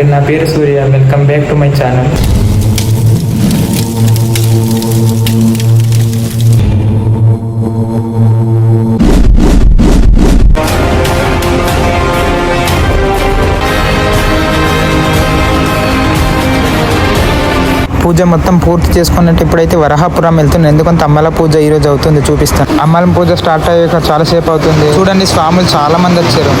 అండి నా పేరు Surya. Welcome back to my channel పూజ మొత్తం పూర్తి చేసుకున్నట్టు ఇప్పుడైతే వరహాపురం వెళ్తున్నాను ఎందుకంటే అమ్మల పూజ ఈ రోజు అవుతుంది చూపిస్తాను. అమ్మల పూజ స్టార్ట్ అయ్యాక చాలా సేపు అవుతుంది. చూడండి స్వాములు చాలా మంది వచ్చారు.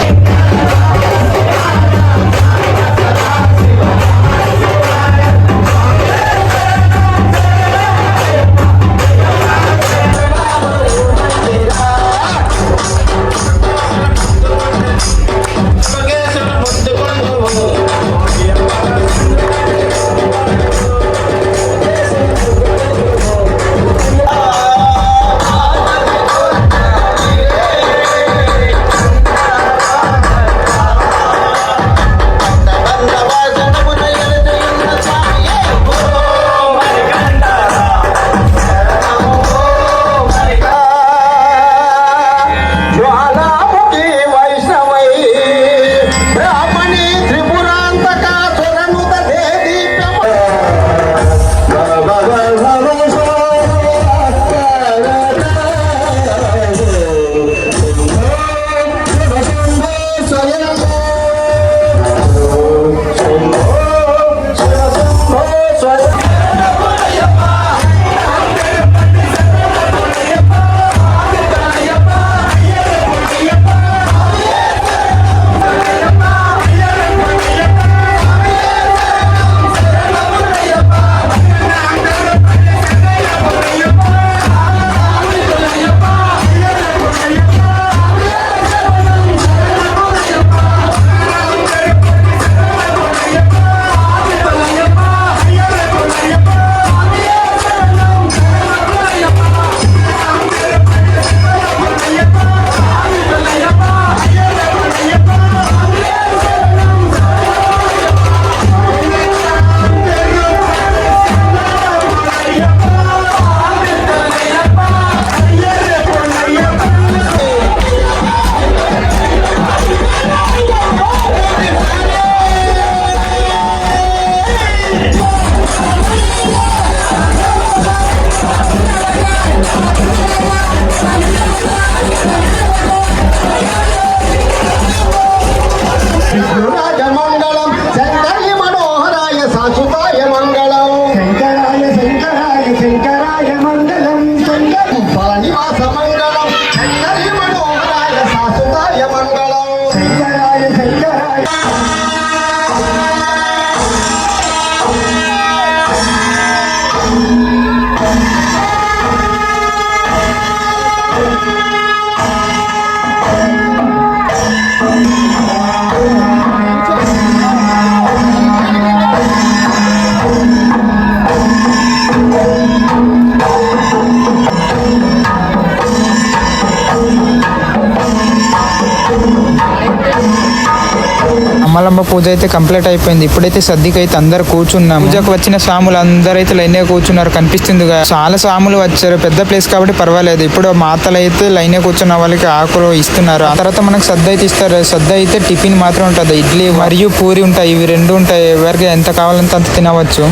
పూజ అయితే కంప్లీట్ అయిపోయింది. ఇప్పుడైతే సర్దికైతే అయితే అందరు కూర్చున్నాం పూజకు వచ్చిన స్వాములు అందరూ అయితే లైన్ కూర్చున్నారు. కనిపిస్తుంది చాలా స్వాములు వచ్చారు. పెద్ద ప్లేస్ కాబట్టి పర్వాలేదు. ఇప్పుడు మాతలు అయితే లైన్ కూర్చున్న వాళ్ళకి ఆకులు ఇస్తున్నారు. ఆ తర్వాత మనకు సద్ద అయితే ఇస్తారు. సద్ద అయితే టిఫిన్ మాత్రం ఉంటుంది. ఇడ్లీ మరియు పూరి ఉంటాయి. ఇవి రెండు ఉంటాయి. ఎవరికి ఎంత కావాలంటే అంత తినవచ్చు.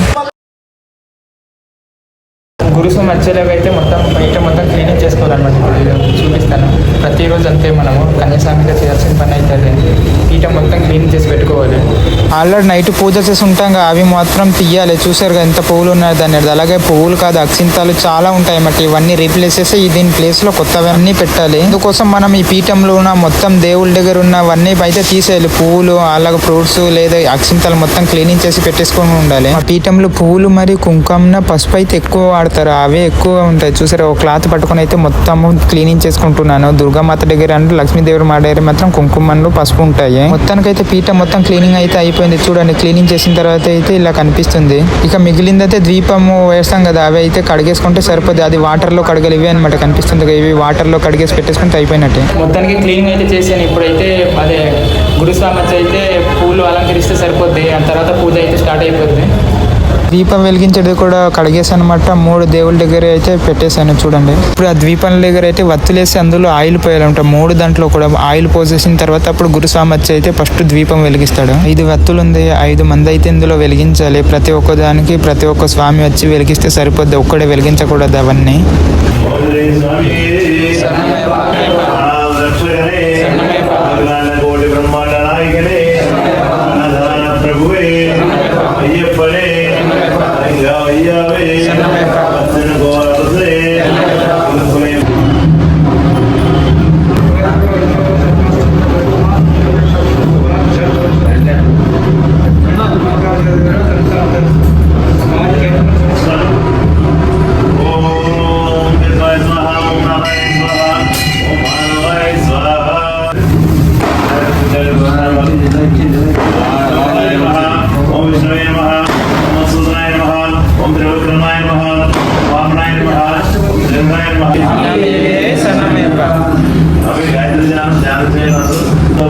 గురుసు మధ్యలోకి అయితే మొత్తం బయట మొత్తం క్లీనింగ్ చేసుకోవాలన్నమాట. చూపిస్తాను. ప్రతిరోజు అంతే మనము. కన్యాస్వామిగా చేయాల్సిన పని అయితే పీఠం పీట మొత్తం క్లీన్ చేసి పెట్టుకోవాలి. ఆల్రెడీ నైట్ పూజ చేసి ఉంటాం కదా, అవి మాత్రం తీయాలి. చూసారు కదా ఎంత పువ్వులు ఉన్నాయి దాని అలాగే పువ్వులు కాదు అక్షింతాలు చాలా ఉంటాయి అన్నమాట ఇవన్నీ రీప్లేస్ చేసి దీని ప్లేస్లో కొత్తవన్నీ పెట్టాలి. అందుకోసం మనం ఈ పీఠంలో ఉన్న మొత్తం దేవుళ్ళ దగ్గర ఉన్నవన్నీ అయితే తీసేయాలి. పువ్వులు అలాగే ఫ్రూట్స్ లేదా అక్షింతాలు మొత్తం క్లీనింగ్ చేసి పెట్టేసుకొని ఉండాలి. ఆ పీఠంలో పువ్వులు మరియు కుంకుమ పసుపు అయితే ఎక్కువ వాడతారు. అవే ఎక్కువ ఉంటాయి. చూసారు? ఒక క్లాత్ పట్టుకొని అయితే మొత్తం క్లీనింగ్ చేసుకుంటున్నాను. దుర్గామాత దగ్గర అంటే లక్ష్మీదేవి మా దగ్గర మాత్రం కుంకుమలు పసుపు ఉంటాయి. మొత్తానికైతే పీఠ మొత్తం క్లీనింగ్ అయితే అయిపోయింది. చూడండి క్లీనింగ్ చేసిన తర్వాత అయితే ఇలా కనిపిస్తుంది. ఇక మిగిలిందైతే ద్వీపము వేస్తాం కదా అవి అయితే కడిగేసుకుంటే సరిపోద్ది అది వాటర్లో కడగలు ఇవే అనమాట కనిపిస్తుంది. ఇవి వాటర్లో కడిగేసి పెట్టేసుకుంటే అయిపోయినట్టే. మొత్తానికి క్లీనింగ్ అయితే చేశాను. ఇప్పుడైతే అదే గురుస్వామి అయితే పూలు అలంకరిస్తే సరిపోద్ది. ఆ తర్వాత పూజ అయితే స్టార్ట్ అయిపోద్ది దీపం వెలిగించేది కూడా కడిగేసి అనమాట మూడు దేవుళ్ళ దగ్గర అయితే పెట్టేశాను చూడండి. ఇప్పుడు ఆ ద్వీపం దగ్గర అయితే వత్తులేసి అందులో ఆయిల్ పోయాలంట. మూడు దాంట్లో కూడా ఆయిల్ పోసేసిన తర్వాత అప్పుడు గురుస్వామి వచ్చి అయితే ఫస్ట్ ద్వీపం వెలిగిస్తాడు. ఐదు వత్తులు ఉంది. ఐదు మంది అయితే ఇందులో వెలిగించాలి. ప్రతి ఒక్క దానికి ప్రతి ఒక్క స్వామి వచ్చి వెలిగిస్తే సరిపోద్ది. ఒక్కడే వెలిగించకూడదు అవన్నీ.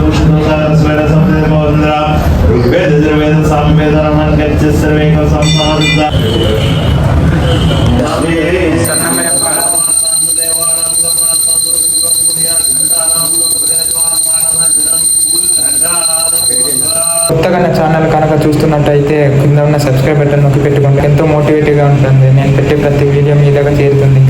విష్ణు సంవేద ఋగ్వేద యజుర్వేద సామవేద రమణ గచ్చ సర్వేక కొత్తగా నా ఛానల్ కనుక చూస్తున్నట్టయితే కింద ఉన్న సబ్స్క్రైబ్ బటన్ నొక్కి పెట్టుకోండి. ఎంతో మోటివేట్గా ఉంటుంది. నేను పెట్టే ప్రతి వీడియో మీ దగ్గర చేరుతుంది.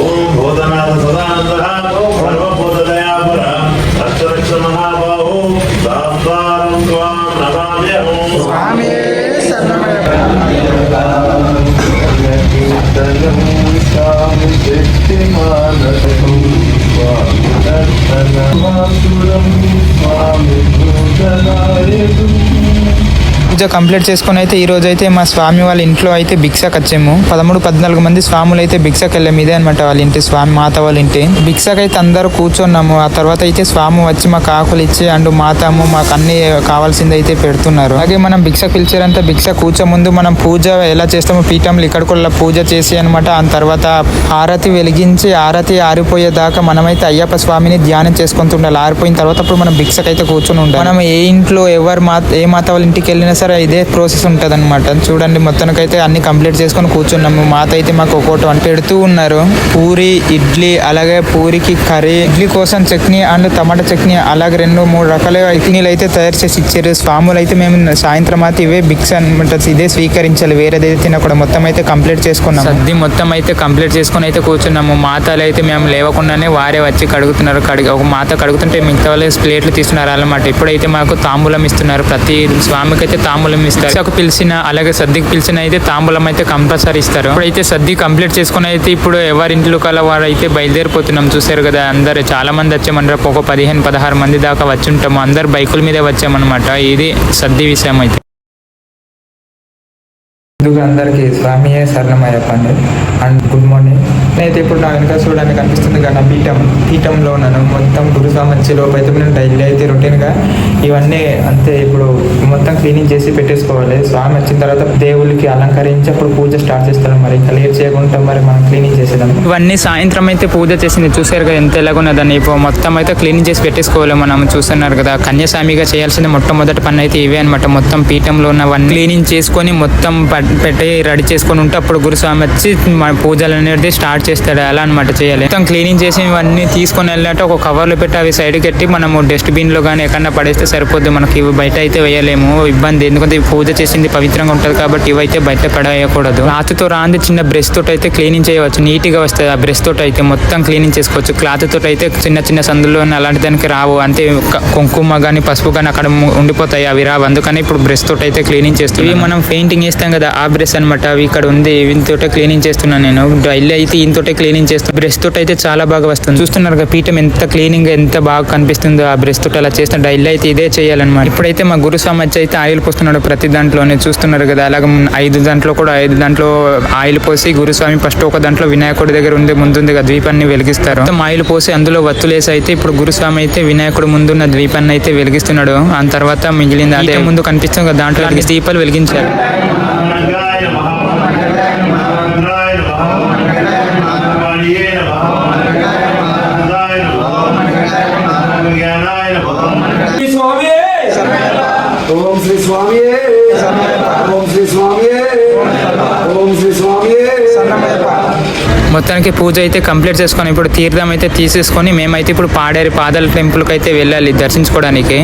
ఓం భూతనాథ సదానంద సర్వభూతదయాపర రక్షరక్ష మహాబాహు సాత్వారం త్వాం నమామ్యహం పూజ కంప్లీట్ చేసుకొని అయితే ఈ రోజు అయితే మా స్వామి వాళ్ళ ఇంట్లో అయితే భిక్షకు వచ్చాము. పదమూడు పద్నాలుగు మంది స్వాములు అయితే భిక్షకు వెళ్ళాము ఇదే అనమాట వాళ్ళ ఇంటి స్వామి మాత వాళ్ళ ఇంటి. భిక్షకు అయితే అందరూ కూర్చున్నాము. ఆ తర్వాత అయితే స్వామి వచ్చి మాకు ఆకులు ఇచ్చి అండ్ మాతాము మాకు అన్ని కావాల్సింది అయితే పెడుతున్నారు. అలాగే మనం భిక్ష పిలిచారంటే భిక్ష కూర్చో ముందు మనం పూజ ఎలా చేస్తామో పీఠంలో ఇక్కడ కూడా పూజ చేసి అనమాట ఆ తర్వాత ఆరతి వెలిగించి ఆరతి ఆరిపోయేదాకా మనమైతే అయ్యప్ప స్వామిని ధ్యానం చేసుకుంటుండాలి ఆరిపోయిన తర్వాత అప్పుడు మనం భిక్షకైతే కూర్చొని ఉండాలి. మనం ఏ ఇంట్లో ఎవరు మా ఏ మాత వాళ్ళ ఇంటికి వెళ్ళినా సరే ఇదే ప్రాసెస్ ఉంటుంది అనమాట చూడండి మొత్తానికైతే అన్ని కంప్లీట్ చేసుకొని కూర్చున్నాము. మాత అయితే మాకు ఒక్కోటి వంట పెడుతూ ఉన్నారు. పూరి ఇడ్లీ అలాగే పూరికి కర్రీ. ఇడ్లీ కోసం చట్నీ అండ్ టమాటా చట్నీ అలాగే రెండు మూడు రకాల చట్నీలు అయితే తయారు చేసి ఇచ్చారు. స్వాములు అయితే మేము సాయంత్రం అయితే ఇవే బిక్స్ అనమాట ఇదే స్వీకరించాలి. వేరేదైతే తినకుండా మొత్తం అయితే కంప్లీట్ చేసుకున్నాం సర్ది మొత్తం అయితే కంప్లీట్ చేసుకొని అయితే కూర్చున్నాము. మాతలు అయితే మేము లేవకుండానే వారే వచ్చి కడుగుతున్నారు. కడిగి ఒక మాత కడుగుతుంటే మిగతా వాళ్ళు ప్లేట్లు తీస్తున్నారు అన్నమాట ఇప్పుడైతే మాకు తాంబూలం ఇస్తున్నారు. ప్రతి స్వామికి అయితే తాంబూలం ఇస్తారు. ఒక పిలిచిన అలాగే సద్దికి పిలిచిన అయితే తాంబూలం అయితే కంపల్సరీ ఇస్తారు. ఇప్పుడైతే సద్ది కంప్లీట్ చేసుకుని అయితే ఇప్పుడు ఎవరింట్లో కల వారు అయితే బయలుదేరిపోతున్నాం. చూసారు కదా అందరు చాలా మంది వచ్చామన్నారు ఒక పదిహేను పదహారు మంది దాకా వచ్చి ఉంటాము అందరు బైకుల మీదే వచ్చామన్నమాట. ఇది సద్ది విషయం అయితే. ముందుగా అందరికీ స్వామియే సరళమయ్యప్పండి అండ్ గుడ్ మార్నింగ్. నేనైతే ఇప్పుడు నా వెనక చూడడానికి కనిపిస్తుంది కదా పీఠం పీఠంలో ఉన్నాను మొత్తం గురుస్వామి వచ్చే లోపు అయితే నేను డైలీ అయితే రొటీన్గా ఇవన్నీ అంతే ఇప్పుడు మొత్తం క్లీనింగ్ చేసి పెట్టేసుకోవాలి. స్వామి వచ్చిన తర్వాత దేవుడికి అలంకరించి అప్పుడు పూజ స్టార్ట్ చేస్తాను మరి. ఇంకా లేట్ చేయకుండా మరి మనం క్లీనింగ్ చేసేదాం ఇవన్నీ సాయంత్రం అయితే పూజ చేసింది. చూసారు కదా ఎంత ఎలాగున్నదని. ఇప్పుడు మొత్తం అయితే క్లీనింగ్ చేసి పెట్టేసుకోవాలి మనం. చూస్తున్నారు కదా కన్యాస్వామిగా చేయాల్సిన మొట్టమొదటి పని అయితే ఇవే అనమాట మొత్తం పీఠంలో ఉన్నవన్నీ క్లీనింగ్ చేసుకొని మొత్తం ప- పెట్టి రెడీ చేసుకొని ఉంటే అప్పుడు గురుస్వామి వచ్చి మన పూజలు అనేది స్టార్ట్ చేస్తాడు అలా అనమాట చేయాలి. మొత్తం క్లీనింగ్ చేసి ఇవన్నీ తీసుకొని వెళ్ళినట్టు ఒక కవర్లో పెట్టి అవి సైడ్కి పెట్టి మనము డస్ట్బిన్లో కానీ ఎక్కడన్నా పడేస్తే సరిపోద్ది. మనకి ఇవి బయట అయితే వేయలేము. ఇబ్బంది. ఎందుకంటే పూజ చేసింది పవిత్రంగా ఉంటుంది కాబట్టి ఇవైతే బయట పడేయకూడదు రాతితో రాంది చిన్న బ్రష్ తోటి అయితే క్లీనింగ్ చేయవచ్చు. నీట్గా వస్తుంది ఆ బ్రష్ తోటి అయితే మొత్తం క్లీనింగ్ చేసుకోవచ్చు. క్లాత్ తోటి అయితే చిన్న చిన్న సందులో అలాంటి దానికి రావు. అంతే కుంకుమ కానీ పసుపు కానీ అక్కడ ఉండిపోతాయి. అవి రావు. అందుకని ఇప్పుడు బ్రష్ తోటి అయితే క్లీనింగ్ చేస్తుంది మనం పెయింటింగ్ చేస్తాం కదా ఆ బ్రష్ అనమాట అవి ఇక్కడ ఉంది. వీటితోటే క్లీనింగ్ చేస్తున్నాను నేను. డైలీ అయితే ఈయనతోటే క్లీనింగ్ చేస్తాను బ్రష్ తోటి అయితే చాలా బాగా వస్తుంది. చూస్తున్నారు కదా పీఠం ఎంత క్లీనింగ్ ఎంత బాగా కనిపిస్తుందో ఆ బ్రష్ తోటి అలా చేస్తాను డైలీ అయితే ఇదే చేయాలన్నమాట. ఇప్పుడైతే మా గురుస్వామి వచ్చి అయితే ఆయిల్ పోస్తున్నాడు ప్రతి దాంట్లోనే. చూస్తున్నారు కదా అలాగే ఐదు దాంట్లో కూడా ఐదు దాంట్లో ఆయిల్ పోసి గురుస్వామి ఫస్ట్ ఒక దాంట్లో వినాయకుడి దగ్గర ఉంది ముందుంది కదా ద్వీపాన్ని వెలిగిస్తారు. ఆయిల్ పోసి అందులో వత్తులేసి అయితే ఇప్పుడు గురుస్వామి అయితే వినాయకుడు ముందున్న ద్వీపాన్ని అయితే వెలిగిస్తున్నాడు. ఆ తర్వాత మిగిలింది అదే. ముందు కనిపిస్తుంది కదా దాంట్లో దీపాలు వెలిగించారు నారాయణ ఓం శ్రీ స్వామి ఓం శ్రీ స్వామి ఓం శ్రీ స్వామి మొత్తానికి పూజ అయితే కంప్లీట్ చేసుకొని ఇప్పుడు తీర్థం అయితే తీసేసుకొని మేమైతే ఇప్పుడు పాడేరు పాదాల టెంపుల్కి అయితే వెళ్ళాలి దర్శించుకోవడానికి.